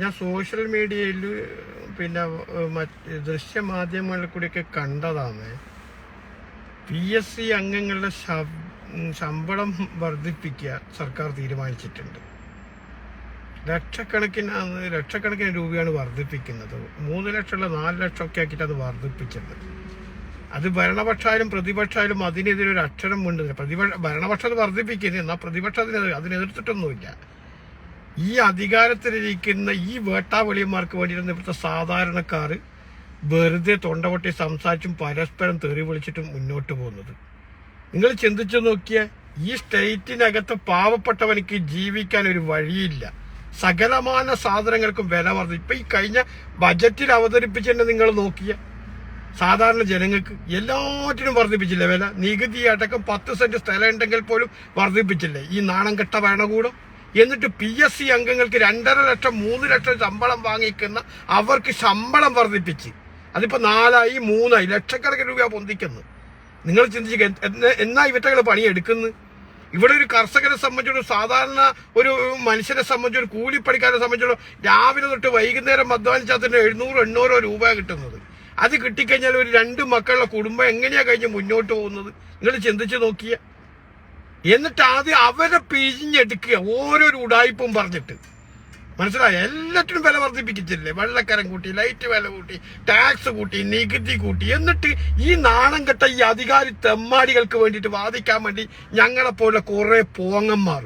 ഞാൻ സോഷ്യൽ മീഡിയയിൽ പിന്നെ മറ്റ് ദൃശ്യമാധ്യമങ്ങളിൽ കൂടിയൊക്കെ കണ്ടതാണ്. പി എസ് സി അംഗങ്ങളുടെ ശമ്പളം വർദ്ധിപ്പിക്കുക സർക്കാർ തീരുമാനിച്ചിട്ടുണ്ട്. ലക്ഷക്കണക്കിന് ലക്ഷക്കണക്കിന് രൂപയാണ് വർദ്ധിപ്പിക്കുന്നത്. മൂന്ന് ലക്ഷമുള്ള നാല് ലക്ഷമൊക്കെ ആക്കിയിട്ട് അത് വർദ്ധിപ്പിച്ചത്. അത് ഭരണപക്ഷമായാലും പ്രതിപക്ഷമായാലും അതിനെതിരെ ഒരു അക്ഷരം മിണ്ടുന്നില്ല. പ്രതിപക്ഷ ഭരണപക്ഷം അത് വർദ്ധിപ്പിക്കുന്നത് എന്നാൽ പ്രതിപക്ഷം അതിനെതിരെ അതിനെതിർത്തിട്ടൊന്നുമില്ല. ഈ അധികാരത്തിലിരിക്കുന്ന ഈ വേട്ടാവളിയന്മാർക്ക് വേണ്ടിയിരുന്ന ഇവിടുത്തെ സാധാരണക്കാർ വെറുതെ തൊണ്ടപൊട്ടി സംസാരിച്ചും പരസ്പരം തെറി വിളിച്ചിട്ടും മുന്നോട്ട് പോകുന്നത്. നിങ്ങൾ ചിന്തിച്ചു നോക്കിയ ഈ സ്റ്റേറ്റിനകത്ത് പാവപ്പെട്ടവനിക്ക് ജീവിക്കാൻ ഒരു വഴിയില്ല. സകലമാന സാധനങ്ങൾക്കും വില വർദ്ധിച്ചു ഇപ്പം ഈ കഴിഞ്ഞ ബജറ്റിൽ അവതരിപ്പിച്ചെന്നെ നിങ്ങൾ നോക്കിയ. സാധാരണ ജനങ്ങൾക്ക് എല്ലാറ്റിനും വർദ്ധിപ്പിച്ചില്ലേ വില? നികുതി അടക്കം പത്ത് സെന്റ് സ്ഥലം ഉണ്ടെങ്കിൽ പോലും വർദ്ധിപ്പിച്ചില്ലേ ഈ നാണം കെട്ട ഭരണകൂടം? എന്നിട്ട് പി എസ് സി അംഗങ്ങൾക്ക് രണ്ടര ലക്ഷം മൂന്ന് ലക്ഷം ശമ്പളം വാങ്ങിക്കുന്ന അവർക്ക് ശമ്പളം വർദ്ധിപ്പിച്ച്. അതിപ്പോ നാലായി മൂന്നായി ലക്ഷക്കണക്കിന് രൂപ പൊന്തിക്കുന്നു നിങ്ങൾ ചിന്തിക്കുക എന്ന- ഇവറ്റകൾ പണിയെടുക്കുന്നു? ഇവിടെ ഒരു കർഷകരെ സംബന്ധിച്ചൊരു സാധാരണ ഒരു മനുഷ്യനെ സംബന്ധിച്ച് ഒരു കൂലിപ്പണിക്കാരെ സംബന്ധിച്ചോളം രാവിലെ തൊട്ട് വൈകുന്നേരം അധ്വാനിച്ചാൽ തന്നെ എഴുന്നൂറ് എണ്ണൂറോ രൂപ കിട്ടുന്നത്. അത് കിട്ടിക്കഴിഞ്ഞാൽ ഒരു രണ്ട് മക്കളുടെ കുടുംബം എങ്ങനെയാ കഴിഞ്ഞ് മുന്നോട്ട് പോകുന്നത്? നിങ്ങൾ ചിന്തിച്ച് നോക്കിയ. എന്നിട്ട് ആദ്യം അവരെ പിഴിഞ്ഞെടുക്കുക ഓരോരു ഉടായ്പും പറഞ്ഞിട്ട്. മനസ്സിലായ? എല്ലാറ്റിനും വില വർദ്ധിപ്പിച്ചില്ലേ വെള്ളക്കരം കൂട്ടി ലൈറ്റ് വില കൂട്ടി ടാക്സ് കൂട്ടി നികുതി കൂട്ടി. എന്നിട്ട് ഈ നാണം കെട്ട ഈ അധികാരി തെമ്മാടികൾക്ക് വേണ്ടിയിട്ട് വാദിക്കാൻ വേണ്ടി ഞങ്ങളെ പോലെ കുറെ പോങ്ങന്മാർ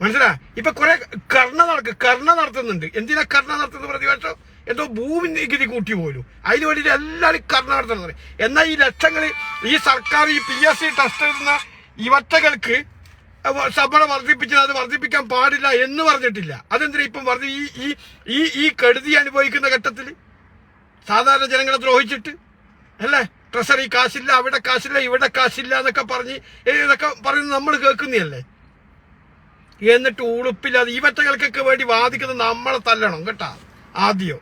മനസ്സിലാ ഇപ്പൊ കുറെ കർണ നടക്ക് കർണ നടത്തുന്നുണ്ട്. എന്തിനാ കർണ നടത്തുന്ന പ്രതിപക്ഷം? എന്തോ ഭൂമി നികുതി കൂട്ടി പോലും. അതിന് വേണ്ടിയിട്ട് എല്ലാവരും കർണ നടത്തുന്നത്. എന്നാൽ ഈ ലക്ഷങ്ങൾ ഈ സർക്കാർ ഈ പി എസ് സി ടെസ്റ്റ് എഴുതുന്ന വട്ടകൾക്ക് ശമ്പളം വർദ്ധിപ്പിച്ചത് അത് വർദ്ധിപ്പിക്കാൻ പാടില്ല എന്ന് പറഞ്ഞിട്ടില്ല. അതെന്തിനാ ഇപ്പം വർദ്ധി ഈ ഈ ഈ ഈ കെടുതി അനുഭവിക്കുന്ന ഘട്ടത്തിൽ സാധാരണ ജനങ്ങളെ ദ്രോഹിച്ചിട്ട് അല്ലേ? ട്രഷറി കാശില്ല അവിടെ കാശില്ല ഇവിടെ കാശില്ല എന്നൊക്കെ പറഞ്ഞ് ഇതൊക്കെ പറയുന്നത് നമ്മൾ കേൾക്കുന്നതല്ലേ? എന്നിട്ട് ഉളുപ്പില്ലാതെ ഈ വറ്റകൾക്കൊക്കെ വേണ്ടി വാദിക്കുന്നത് നമ്മളെ തല്ലണം കേട്ടാ ആദ്യം.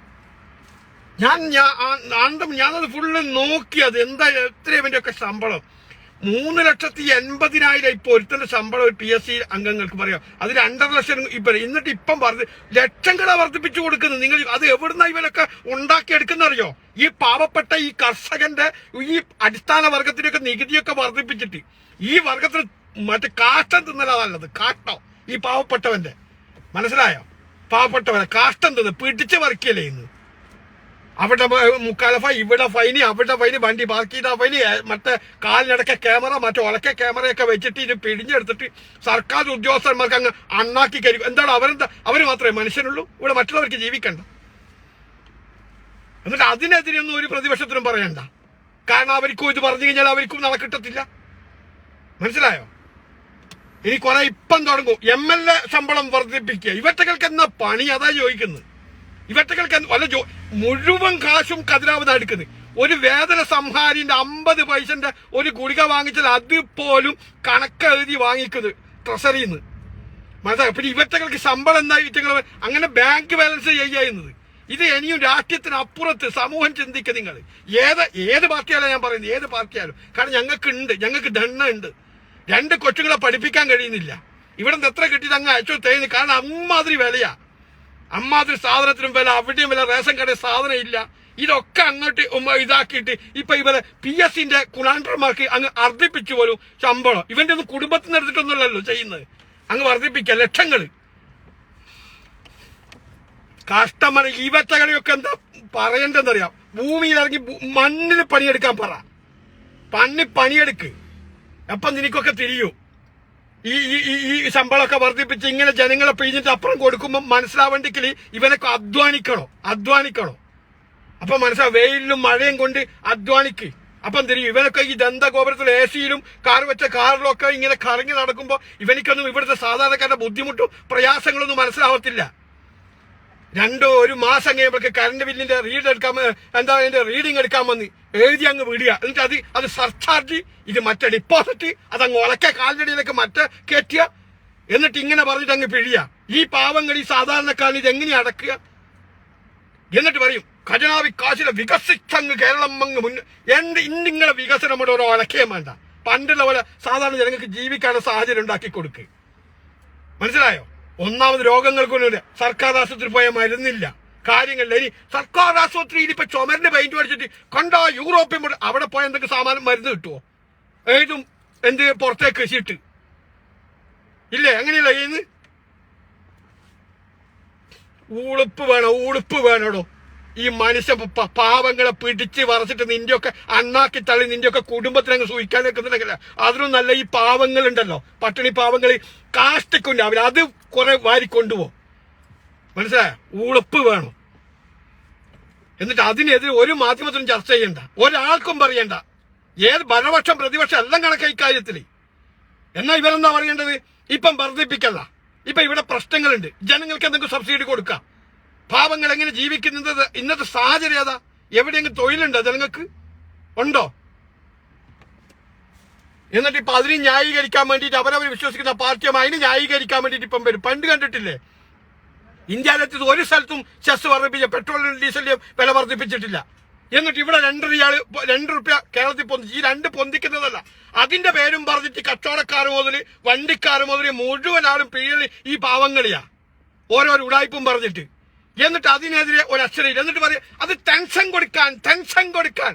ഞാൻ ഞാൻ ആണ്ടും ഞാനത് ഫുള്ള് നോക്കിയത് എന്താ എത്ര ഇവന്റെ ഒക്കെ ശമ്പളം. മൂന്ന് ലക്ഷത്തി എൺപതിനായിരം ഇപ്പൊ ഒരുത്തന്റെ ശമ്പളം പി എസ് സി അംഗങ്ങൾക്ക് പറയാം. അത് രണ്ടര ലക്ഷം ഇപ്പൊ എന്നിട്ട് ഇപ്പം വർദ്ധി ലക്ഷം കട വർദ്ധിപ്പിച്ചു കൊടുക്കുന്നത് നിങ്ങൾ അത് എവിടുന്ന ഇവരൊക്കെ ഉണ്ടാക്കിയെടുക്കുന്നറിയോ? ഈ പാവപ്പെട്ട ഈ കർഷകന്റെ ഈ അടിസ്ഥാന വർഗത്തിനൊക്കെ നികുതിയൊക്കെ വർദ്ധിപ്പിച്ചിട്ട്. ഈ വർഗത്തിന് മറ്റേ കാഷ്ടം തിന്നലതല്ലത് കാഷ്ടം. ഈ പാവപ്പെട്ടവന്റെ. മനസ്സിലായോ? പാവപ്പെട്ടവനെ കാഷ്ടം തിന്ന് പിടിച്ച് പറിക്കല്ലേ ഇന്ന്. അവിടെ മുക്കാല ഫൈൻ ഇവിടെ ഫൈനി അവിടെ ഫൈന് വണ്ടി പാർക്ക് ചെയ്ത ഫൈന് മറ്റേ കാലിനടക്ക ക്യാമറ മറ്റേ ഉലക്ക ക്യാമറയൊക്കെ വെച്ചിട്ട് ഇത് പിടിഞ്ഞെടുത്തിട്ട് സർക്കാർ ഉദ്യോഗസ്ഥന്മാർക്ക് അങ്ങ് അണ്ണാക്കി കരിക്കും എന്താണ് അവരെന്താ അവർ മാത്രമേ മനുഷ്യനുള്ളൂ? ഇവിടെ മറ്റുള്ളവർക്ക് ജീവിക്കണ്ട. എന്നിട്ട് അതിനെതിരെയൊന്നും ഒരു പ്രതിപക്ഷത്തിനും പറയണ്ട. കാരണം അവർക്കും ഇത് പറഞ്ഞു കഴിഞ്ഞാൽ അവർക്കും നടക്കിട്ടത്തില്ല. മനസ്സിലായോ? ഇനി കുറെ ഇപ്പം തുടങ്ങും. എം എൽ എ ശമ്പളം വർദ്ധിപ്പിക്കുക. ഇവറ്റകൾക്ക് എന്നാ പണി? അതാ ചോദിക്കുന്നത്. ഇവറ്റകൾക്ക് വല്ല ജോ മുഴുവൻ കാശും കതിരാവത എടുക്കുന്നത്. ഒരു വേതന സംഹാരിന്റെ അമ്പത് പൈസന്റെ ഒരു ഗുളിക വാങ്ങിച്ചാൽ അതുപോലും കണക്കെഴുതി വാങ്ങിക്കുന്നത് ട്രഷറിയിൽ നിന്ന് മനസ്സിലായി? പിന്നെ ഇവറ്റകൾക്ക് ശമ്പളം എന്താ ഇവറ്റകൾ? അങ്ങനെ ബാങ്ക് ബാലൻസ് ചെയ്യുന്നത് ഇത് ഇനിയും രാഷ്ട്രീയത്തിന് അപ്പുറത്ത് സമൂഹം ചിന്തിക്കുക നിങ്ങൾ. ഏത് ഏത് പാർട്ടിയാലും ഞാൻ പറയുന്നത് ഏത് പാർട്ടിയാലും. കാരണം ഞങ്ങൾക്ക് ഉണ്ട് ഞങ്ങൾക്ക് ദണ്ണ ഉണ്ട് രണ്ട് കൊച്ചുങ്ങളെ പഠിപ്പിക്കാൻ കഴിയുന്നില്ല. ഇവിടെ നിന്ന് എത്ര കിട്ടിയത് അങ്ങ് അയച്ചു തേയുന്നു കാരണം അമ്മാതിരി വിലയാ. അമ്മാതിരി സാധനത്തിനും വില അവിടെയും വില റേഷൻ കടയിൽ സാധനം ഇല്ല. ഇതൊക്കെ അങ്ങോട്ട് ഇതാക്കിയിട്ട് ഇപ്പൊ ഇവരെ പി എസ് സിന്റെ കുണാണ്ടർമാർക്ക് അങ്ങ് വർദ്ധിപ്പിച്ചു പോലും ശമ്പളം. ഇവന്റെ ഒന്നും കുടുംബത്തിൽ നിന്ന് എടുത്തിട്ടൊന്നുമല്ലല്ലോ ചെയ്യുന്നത്. അങ്ങ് വർദ്ധിപ്പിക്കുക ലക്ഷങ്ങൾ കഷ്ടമർ ഇവറ്റകളെയൊക്കെ എന്താ പറയണ്ടെന്നറിയാം ഭൂമിയിൽ ഇറങ്ങി മണ്ണിൽ പണിയെടുക്കാൻ പറ. പണി പണിയെടുക്ക്. അപ്പം നിനക്കൊക്കെ തിരിയൂ. ഈ ഈ ശമ്പളമൊക്കെ വർദ്ധിപ്പിച്ച് ഇങ്ങനെ ജനങ്ങളെ പിഴിഞ്ഞിട്ട് അപ്പുറം കൊടുക്കുമ്പോൾ മനസ്സിലാവേണ്ടെങ്കിൽ ഇവനൊക്കെ അധ്വാനിക്കണോ? അധ്വാനിക്കണോ? അപ്പൊ മനസ്സിലാവും വെയിലും മഴയും കൊണ്ട് അധ്വാനിക്ക്. അപ്പം തിരിയും ഇവനൊക്കെ ഈ ദന്ത ഗോപുരത്തിൽ എ സിയിലും കാർ വെച്ച കാറിലും ഒക്കെ ഇങ്ങനെ കറങ്ങി നടക്കുമ്പോൾ ഇവനിക്കൊന്നും ഇവിടുത്തെ സാധാരണക്കാരുടെ ബുദ്ധിമുട്ടും പ്രയാസങ്ങളൊന്നും മനസ്സിലാവത്തില്ല. രണ്ടോ ഒരു മാസം കഴിയുമ്പോഴേക്ക് കറണ്ട് ബില്ലിന്റെ റീഡ് എടുക്കാൻ എന്താ അതിന്റെ റീഡിങ് എടുക്കാൻ വന്ന് എഴുതി അങ്ങ് വിടുക. എന്നിട്ട് അത് അത് സർചാർജ് ഇത് മറ്റേ ഡിപ്പോസിറ്റ് അത് അങ്ങ് ഉളക്ക കാലടിയിലേക്ക് മറ്റേ കയറ്റുക എന്നിട്ട് ഇങ്ങനെ പറഞ്ഞിട്ട് അങ്ങ് പിഴിയ. ഈ പാവങ്ങൾ ഈ സാധാരണക്കാരൻ ഇത് എങ്ങനെ അടക്കുക? എന്നിട്ട് പറയും ഖജനാവി കാശിലെ വികസിച്ചങ്ങ് കേരളം അങ്ങ് മുൻ എന്ത് ഇന്നിങ്ങളെ വികസനം ഇവിടെ ഓരോ ഉലക്കയും വേണ്ട. പണ്ടുള്ള പോലെ സാധാരണ ജനങ്ങൾക്ക് ജീവിക്കാനുള്ള സാഹചര്യം ഉണ്ടാക്കി കൊടുക്ക്. മനസ്സിലായോ? ഒന്നാമത് രോഗങ്ങൾക്കൊന്നുമില്ല സർക്കാർ ആശുപത്രി പോയാൽ മരുന്നില്ല. കാര്യങ്ങളില്ല. ഇനി സർക്കാർ ആശുപത്രിയിൽ ഇപ്പൊ ചുമരിന് പെയിന്റ് അടിച്ചിട്ട് കണ്ടോ യൂറോപ്യൻ അവിടെ പോയ എന്തൊക്കെ സാമാനം മരുന്ന് കിട്ടുമോ ഏതും എന്ത് പുറത്തേക്ക് കൃഷിയിട്ട്. ഇല്ലേ? അങ്ങനെയല്ല ചെയ്യുന്നത്? ഊളുപ്പ് വേണോ ഊളുപ്പ് വേണോടോ ഈ മനുഷ്യ പാവങ്ങളെ പിടിച്ച് വറച്ചിട്ട് നിന്റെയൊക്കെ അണ്ണാക്കി തള്ളി നിന്റെയൊക്കെ കുടുംബത്തിനങ്ങ് സൂഹിക്കാൻ നിൽക്കുന്നുണ്ടെങ്കിൽ അതിനും നല്ല ഈ പാവങ്ങളുണ്ടല്ലോ. പട്ടിണി പാവങ്ങൾ കാഷ്ടിക്കൊണ്ട് അവർ അത് കുറെ വാരി കൊണ്ടുപോകും. മനസ്സിലായ? ഉളുപ്പ് വേണം. എന്നിട്ട് അതിനെതിരെ ഒരു മാധ്യമത്തിനും ചർച്ച ചെയ്യണ്ട. ഒരാൾക്കും പറയണ്ട. ഏത് ഭരണപക്ഷം പ്രതിപക്ഷം എല്ലാം കണക്ക ഇക്കാര്യത്തിൽ എന്നാ ഇവരെന്താ പറയേണ്ടത്? ഇപ്പം വർദ്ധിപ്പിക്കല്ല. ഇപ്പൊ ഇവിടെ പ്രശ്നങ്ങളുണ്ട്. ജനങ്ങൾക്ക് എന്തെങ്കിലും സബ്സിഡി കൊടുക്കാം. പാവങ്ങൾ എങ്ങനെ ജീവിക്കുന്നത്? ഇന്നത്തെ സാഹചര്യം ഏതാ? എവിടെയെങ്കിലും തൊഴിലുണ്ടോ ജനങ്ങൾക്ക്? ഉണ്ടോ? എന്നിട്ട് ഇപ്പൊ അതിനെ ന്യായീകരിക്കാൻ വേണ്ടിയിട്ട് അവരവർ വിശ്വസിക്കുന്ന പാർട്ടിയും അതിനെ ന്യായീകരിക്കാൻ വേണ്ടിയിട്ട് ഇപ്പം വരും. പണ്ട് കണ്ടിട്ടില്ലേ? ഇന്ത്യയിലെത്തി ഒരു സ്ഥലത്തും ചെസ് വർദ്ധിപ്പിച്ച പെട്രോളിനും ഡീസലിനും വില വർദ്ധിപ്പിച്ചിട്ടില്ല. എന്നിട്ട് ഇവിടെ രണ്ട് ഇയാൾ രണ്ട് റുപ്യ കേരളത്തിൽ പൊന്തി ഈ രണ്ട് പൊന്തിക്കുന്നതല്ല. അതിന്റെ പേരും പറഞ്ഞിട്ട് കച്ചവടക്കാർ മുതൽ വണ്ടിക്കാർ മുതൽ മുഴുവൻ ആളും പിഴി ഈ പാവങ്ങളിയാ. ഓരോരോ ഉടായ്പും പറഞ്ഞിട്ട്. എന്നിട്ട് അതിനെതിരെ ഒരു അക്ഷരയില്ല എന്നിട്ട് പറയും അത് ടെൻഷൻ കൊടുക്കാൻ ടെൻഷൻ കൊടുക്കാൻ.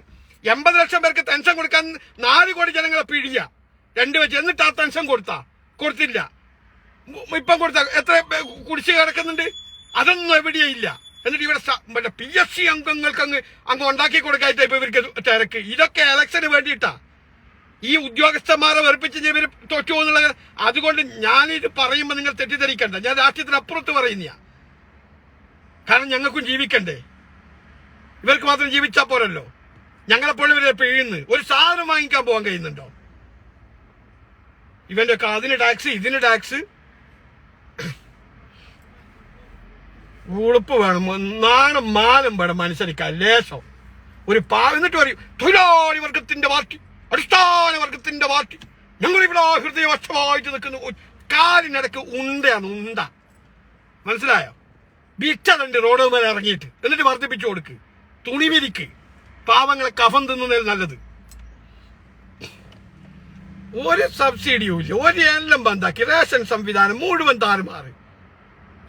എൺപത് ലക്ഷം പേർക്ക് ടെൻഷൻ കൊടുക്കാൻ നാല് കോടി ജനങ്ങളെ പിഴിയ. രണ്ട് വെച്ച്. എന്നിട്ട് ആ ടെൻഷൻ കൊടുത്താ? കൊടുത്തില്ല. ഇപ്പം കൊടുത്ത? എത്ര കുടിശ്ശിക കിടക്കുന്നുണ്ട്? അതൊന്നും എവിടെയില്ല എന്നിട്ട് ഇവിടെ മറ്റേ പി എസ് സി അംഗങ്ങൾക്ക് അങ്ങ് അങ്ങ് ഉണ്ടാക്കി കൊടുക്കായിട്ട് ഇപ്പൊ ഇവർക്ക് തിരക്ക്. ഇതൊക്കെ ഇലക്ഷന് വേണ്ടിയിട്ടാ. ഈ ഉദ്യോഗസ്ഥന്മാരെ വെറുപ്പിച്ച് ഇവർ തോറ്റു പോകുന്നുള്ള അതുകൊണ്ട് ഞാനിത് പറയുമ്പോൾ നിങ്ങൾ തെറ്റിദ്ധരിക്കണ്ട. ഞാൻ രാഷ്ട്രീയത്തിന് അപ്പുറത്ത് പറയുന്ന കാരണം ഞങ്ങൾക്കും ജീവിക്കണ്ടേ? ഇവർക്ക് മാത്രം ജീവിച്ചാൽ പോരല്ലോ. ഞങ്ങളെപ്പോഴും ഇവരെ പിഴിയുന്നു. ഒരു സാധനം വാങ്ങിക്കാൻ പോകാൻ കഴിയുന്നുണ്ടോ? ഇവന്റെ ഒക്കെ അതിന് ടാക്സ് ഇതിന് ടാക്സ് ഉളുപ്പ് വേണം. നാണം മാനം വേണം മനുഷ്യനിക്ക് ലേശം. ഒരു പാ എന്നിട്ട് പറയും തൊഴിലാളി വർഗത്തിന്റെ പാർട്ടി അടിസ്ഥാന വർഗത്തിന്റെ പാർട്ടി. ഞങ്ങൾ ഇവിടെ ഹൃദയവശമായിട്ട് നിൽക്കുന്നു. കാലിനിടക്ക് ഉണ്ടയാണ് ഉണ്ട. മനസ്സിലായോ? ബിച്ചതുണ്ട് റോഡ് മേലെ ഇറങ്ങിയിട്ട്. എന്നിട്ട് വർദ്ധിപ്പിച്ചു കൊടുക്ക്. തുണി വിരിക്ക്. പാവങ്ങളെ കഫം തിന്നുന്നതിൽ നല്ലത്. ഒരു സബ്സിഡിയും ഇല്ല. ഒരു എല്ലാം ബന്ധാക്കി. റേഷൻ സംവിധാനം മുഴുവൻ താറുമാറി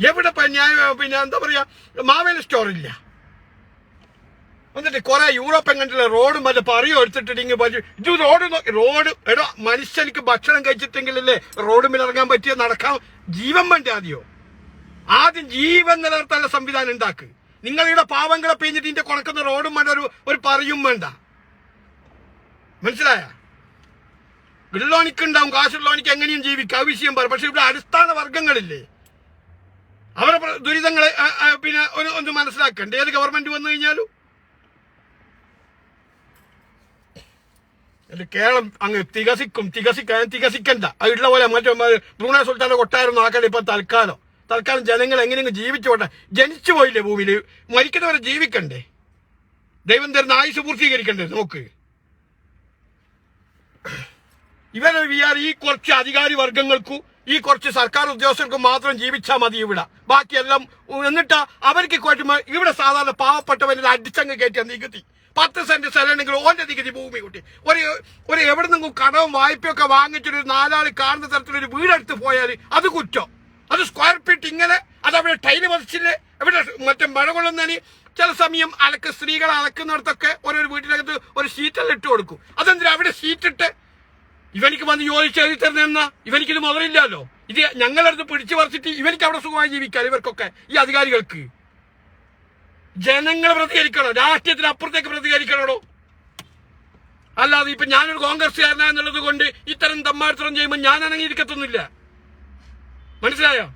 എവിടെ ന്യായ പിന്നെ എന്താ പറയാ മാവേലി സ്റ്റോർ ഇല്ല. എന്നിട്ട് കുറെ യൂറോപ്യൻ കണ്ടില്ല റോഡ് മറ്റേ പറയോ എടുത്തിട്ടില്ലെങ്കിൽ ഇത് റോഡ് റോഡ് എടോ മനുഷ്യനിക്ക് ഭക്ഷണം കഴിച്ചിട്ടെങ്കിലല്ലേ റോഡ് മേലിറങ്ങാൻ പറ്റിയ നടക്കാൻ ജീവൻ വേണ്ടി ആദ്യോ? ആദ്യം ജീവൻ നിലനിർത്താനുള്ള സംവിധാനം ഉണ്ടാക്ക്. നിങ്ങളിവിടെ പാവങ്ങളെ പെയ്ഞ്ഞിട്ട് ഇതിന്റെ കൊണക്കുന്ന റോഡും വേണ്ട ഒരു ഒരു പറയും വേണ്ട. മനസ്സിലായ? ഉള്ളോണിക്കുണ്ടാവും കാശുള്ളോണിക്ക് എങ്ങനെയും ജീവിക്കാം ആ വിഷയം പറ. പക്ഷെ ഇവിടെ അടിസ്ഥാന വർഗങ്ങളില്ലേ? അവരെ ദുരിതങ്ങളെ പിന്നെ ഒരു ഒന്ന് മനസ്സിലാക്കണ്ടേ? ഏത് ഗവൺമെന്റ് വന്നു കഴിഞ്ഞാലും? കേരളം അങ്ങ് തികസിക്കും തികസിക്കാൻ തികസിക്കണ്ട. അതിലുള്ള പോലെ മറ്റേ ബ്രൂണ സുൽത്താന്റെ കൊട്ടാരം നോക്കണ്ട ഇപ്പൊ തൽക്കാലം. തൽക്കാലം ജനങ്ങൾ എങ്ങനെയെങ്കിലും ജീവിച്ചോട്ടെ ജനിച്ചു പോയില്ലേ ഭൂമിയിൽ? മരിക്കുന്നവരെ ജീവിക്കണ്ടേ? ദൈവം തരുന്ന ആയുസ് പൂർത്തീകരിക്കണ്ടേ? നോക്ക്. ഇവരെ വിചാരം ഈ കുറച്ച് അധികാരി വർഗങ്ങൾക്കും ഈ കുറച്ച് സർക്കാർ ഉദ്യോഗസ്ഥർക്കും മാത്രം ജീവിച്ചാൽ മതി ഇവിടെ. ബാക്കിയെല്ലാം എന്നിട്ട് അവർക്ക് കൊറ്റുമ്പോൾ ഇവിടെ സാധാരണ പാവപ്പെട്ടവരിൽ അടിച്ചങ്ങ് കയറ്റിയ നികുതി. പത്ത് സെന്റ് സ്ഥലമാണെങ്കിൽ ഓന്റെ നികുതി ഭൂമി കൂട്ടി. ഒരു ഒരു എവിടെ നിന്നും കടവും വായ്പയൊക്കെ വാങ്ങിച്ചൊരു നാലാൾ കാണുന്ന തരത്തിലൊരു വീടെടുത്ത് പോയാൽ അത് കുറ്റം. അത് സ്ക്വയർ ഫീറ്റ് ഇങ്ങനെ അത് അവിടെ ടൈൽ പതിച്ചില്ലേ? ഇവിടെ മറ്റേ മഴ കൊള്ളുന്നതിന് ചില സമയം അലക്ക് സ്ത്രീകൾ അലക്കുന്നിടത്തൊക്കെ ഓരോ വീട്ടിനകത്ത് ഒരു ഷീറ്റെല്ലാം ഇട്ട് കൊടുക്കും. അതെന്തിനാ അവിടെ ഷീറ്റ് ഇട്ട്? ഇവനിക്ക് വന്ന് ചോദിച്ച് എഴുതി തരുന്ന ഇവനിക്കിത് മുതലില്ലല്ലോ. ഇത് ഞങ്ങളടുത്ത് പിടിച്ചു പറിച്ചിട്ട് ഇവനിക്ക് അവിടെ സുഖമായി ജീവിക്കാം ഇവർക്കൊക്കെ ഈ അധികാരികൾക്ക്. ജനങ്ങൾ പ്രതികരിക്കണോ? രാഷ്ട്രീയത്തിന് അപ്പുറത്തേക്ക് പ്രതികരിക്കണോ അല്ലാതെ ഇപ്പൊ ഞാനൊരു കോൺഗ്രസ്സുകാരനാ എന്നുള്ളത് കൊണ്ട് ഇത്തരം തമ്മാടിത്തരം ചെയ്യുമ്പോൾ ഞാൻ അനങ്ങിയിരിക്കത്തൊന്നുമില്ല. മനസ്സിലായോ?